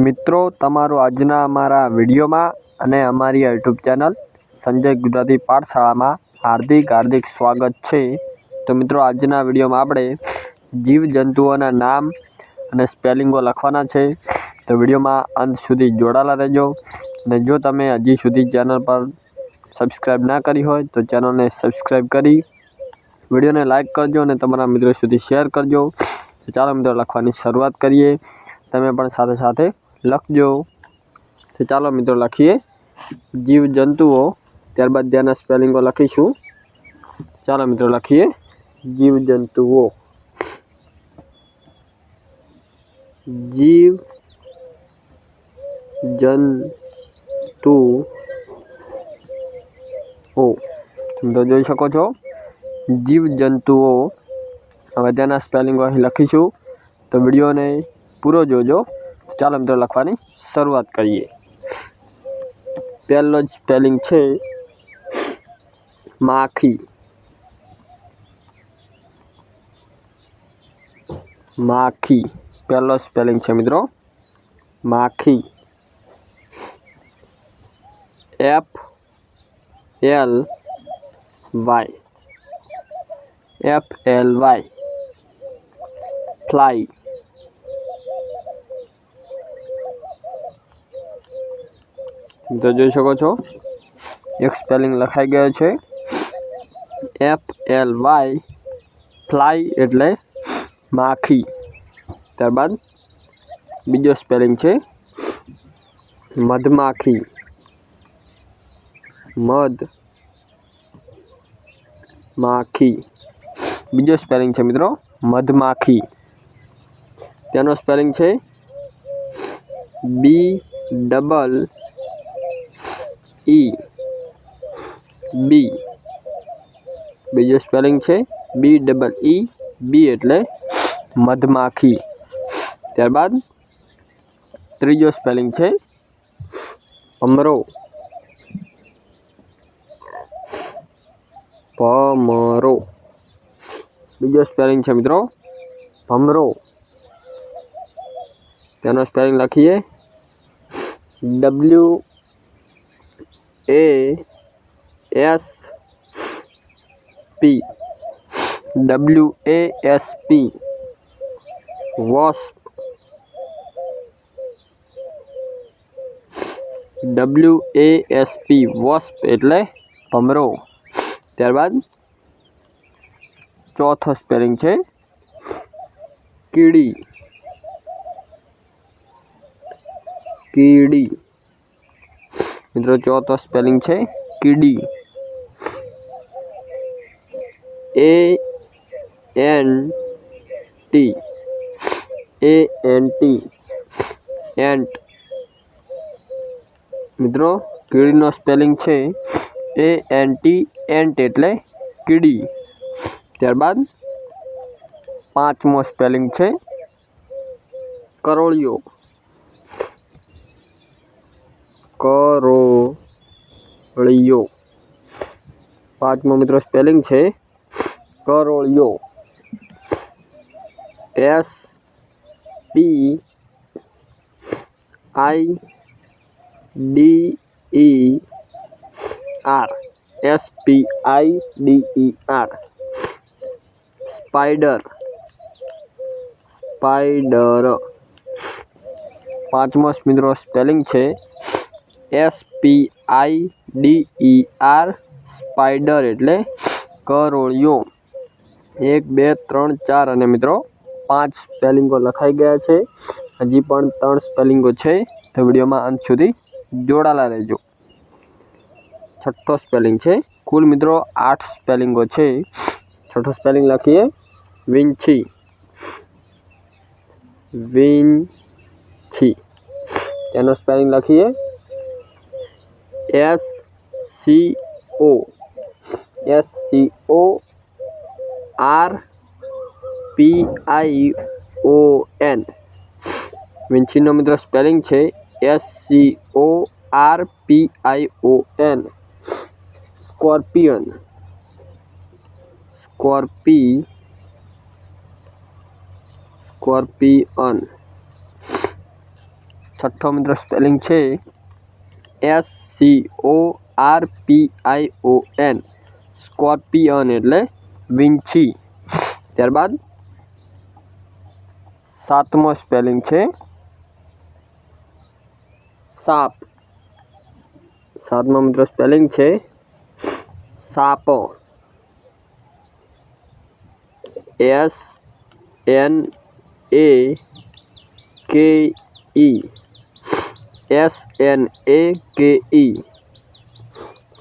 મિત્રો તમારું આજના અમારા વિડીયોમાં અને અમારી યુટ્યુબ ચેનલ સંજય ગુજરાતી પાઠશાળામાં હાર્દિક હાર્દિક સ્વાગત છે તો મિત્રો આજના વિડીયોમાં આપણે જીવજંતુઓના નામ અને સ્પેલિંગો લખવાના છે તો વિડીયોમાં અંત સુધી જોડાયેલા રહેજો અને જો તમે હજી સુધી ચેનલ પર સબસ્ક્રાઈબ ના કરી હોય તો ચેનલને સબસ્ક્રાઈબ કરી વિડીયોને લાઇક કરજો અને તમારા મિત્રો સુધી શેર કરજો ચાલો મિત્રો લખવાની શરૂઆત કરીએ તમે પણ સાથે સાથે લખજો તો ચાલો મિત્રો લખીએ જીવ જന്തുઓ ત્યાર બાદ ધાના સ્પેલિંગ લખીશુ ચાલો મિત્રો લખીએ જીવ જന്തുઓ જીવ જન તુ ઓ તમે જોઈ શકો છો જીવ જന്തുઓ હવે ધાના સ્પેલિંગ અહીં લખીશુ તો વિડિયોને પૂરો જોજો चलो मित्रों लखवा शुरुआत करिए पहलो स्पेलिंग है माखी माखी पहलो स्पेलिंग है मित्रों माखी F L Y F L Y fly તજો જોશો છો એક સ્પેલિંગ લખાઈ ગયે છે ફ્લાય ફ્લાય એટલે માખી ત્યાર બાદ બીજો સ્પેલિંગ છે મધમાખી મધ માખી બીજો સ્પેલિંગ છે મિત્રો મધમાખી તેનો સ્પેલિંગ છે બી ડબલ ई बी બીજો સ્પેલિંગ છે બી ડબલ ઈ બી એટલે મધમાખી ત્યારબાદ ત્રીજો સ્પેલિંગ છે ભમરો ભમરો બીજો સ્પેલિંગ છે મિત્રો ભમરો તેનો સ્પેલિંગ લખીએ w A S P W A S P wasp W A S P wasp एट्ले भमरो त्यार चौथो स्पेलिंग है कीड़ी कीड़ी મિત્રો ચોથો સ્પેલિંગ છે કીડી A N T A N T ant મિત્રો કીડીનો સ્પેલિંગ છે એ એન ટી એન્ટ એટલે કીડી ત્યારબાદ પાંચમો સ્પેલિંગ છે કરોળિયો કરોળિયો પાંચમો મિત્રો સ્પેલિંગ છે કરોળિયો S P I D E R S P I D E R spider spider પાંચમો મિત્રો સ્પેલિંગ છે S P I D E R spider એટલે કરોળિયો એક બે ત્રણ ચાર અને મિત્રો પાંચ સ્પેલિંગો લખાઈ ગયા છે હજી પણ ત્રણ સ્પેલિંગો છે તો વિડીયોમાં અંત સુધી જોડાલા રહેજો છઠ્ઠો સ્પેલિંગ છે કુલ મિત્રો આઠ સ્પેલિંગો છે છઠ્ઠો સ્પેલિંગ લખીએ વિંછી વિન છી તેનો સ્પેલિંગ લખીએ S C O S C O R P I O N વિન્ચીનો મિત્રો સ્પેલિંગ છે S C O R P I O N scorpion scorpi scorpion છઠ્ઠો મિત્રો સ્પેલિંગ છે S D O R P I O N scorpion એટલે વિંચી ત્યારબાદ 7મો spelling છે સાપ 7મો મતલબ સ્પેલિંગ છે સાપો S N A K E S N A K E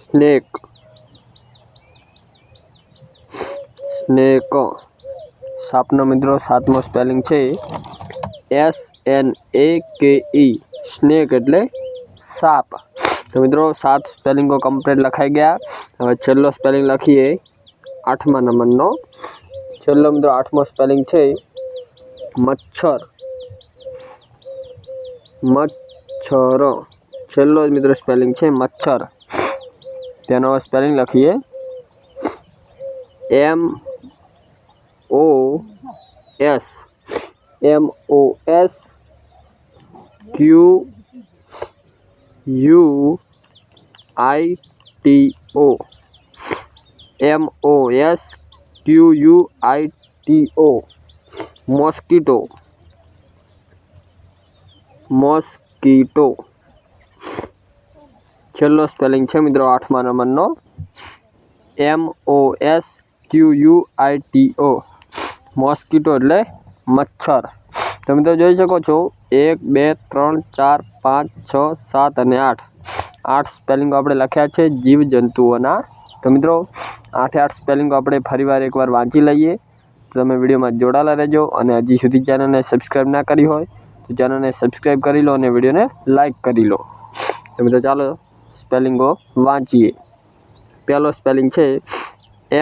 snake snake सांप ना मित्रों सातमो स्पेलिंग छे S N A K E snake એટલે સાપ તો મિત્રો સાત સ્પેલિંગ કો કમ્પ્લીટ લખાઈ ગયા તો ચલો સ્પેલિંગ લખીએ આઠમા નંબરનો ચલો મિત્રો આઠમો સ્પેલિંગ છે મચ્છર મ मच्छर छो मित्रों स्पेलिंग है मच्छर तना spelling लखीए M O S M O S Q U I T O M O S Q U I T O mosquito mosquito છેલ્લો સ્પેલિંગ છે મિત્રો આઠમા નંબરનો M O S Q U I T O mosquito એટલે મચ્છર તમે તો જોઈ શકો છો એક બે ત્રણ ચાર પાંચ છ સાત અને આઠ આઠ સ્પેલિંગો આપણે લખ્યા છે જીવજંતુઓના તો મિત્રો આઠે આઠ સ્પેલિંગો આપણે ફરીવાર એકવાર વાંચી લઈએ તમે વિડીયોમાં જોડાયેલા રહેજો અને હજી સુધી ચેનલને સબસ્ક્રાઈબ ના કરી હોય जननो ने सब्सक्राइब कर ही लो ने वीडियो ने लाइक कर ही लो तो बेटा चलो स्पेलिंग हो वाचिए पहला स्पेलिंग छे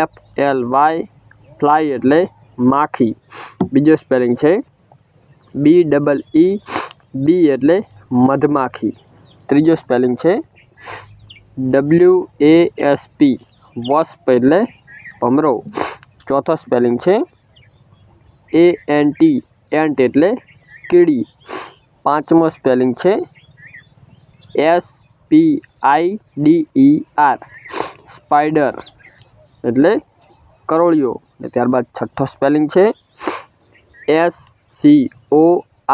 एफ एल वाई फ्लाई એટલે માખી બીજો સ્પેલિંગ છે બી ડબલ ઈ બી એટલે મધમાખી ત્રીજો સ્પેલિંગ છે double U A S P વ อส એટલે ભમરો ચોથો સ્પેલિંગ છે એ એન ટી એન્ટ એટલે કેડી પાંચમો સ્પેલિંગ છે S P I D E R spider એટલે કરોળિયો અને ત્યારબાદ છઠ્ઠો સ્પેલિંગ છે S C O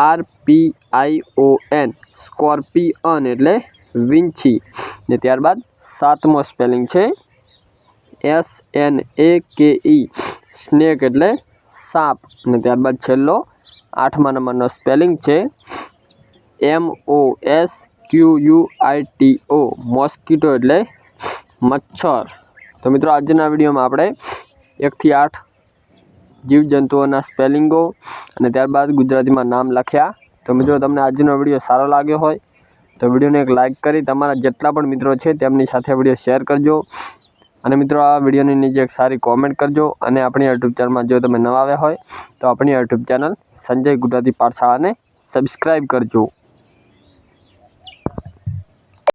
R P I O N scorpion એટલે વિંછી ને ત્યારબાદ સાતમો સ્પેલિંગ છે એસ એન એ કે ઈ સ્નેક એટલે સાપ અને ત્યારબાદ છેલ્લો આઠમા નંબરનો સ્પેલિંગ છે M O S Q U I T O mosquito એટલે મચ્છર તો મિત્રો આજના વિડીયોમાં આપણે એકથી આઠ જીવજંતુઓના સ્પેલિંગો અને ત્યારબાદ ગુજરાતીમાં નામ લખ્યા તો મિત્રો તમને આજનો વિડીયો સારો લાગ્યો હોય તો વિડીયોને એક લાઇક કરી તમારા જેટલા પણ મિત્રો છે તેમની સાથે વિડીયો શેર કરજો અને મિત્રો આ વિડીયોની નીચે એક સારી કોમેન્ટ કરજો અને આપણી યુટ્યુબ ચેનલમાં જો તમે નવા આવ્યા હોય તો આપણી યુટ્યુબ ચેનલ संजय गुजराती पाठशाला ने सब्सक्राइब करजो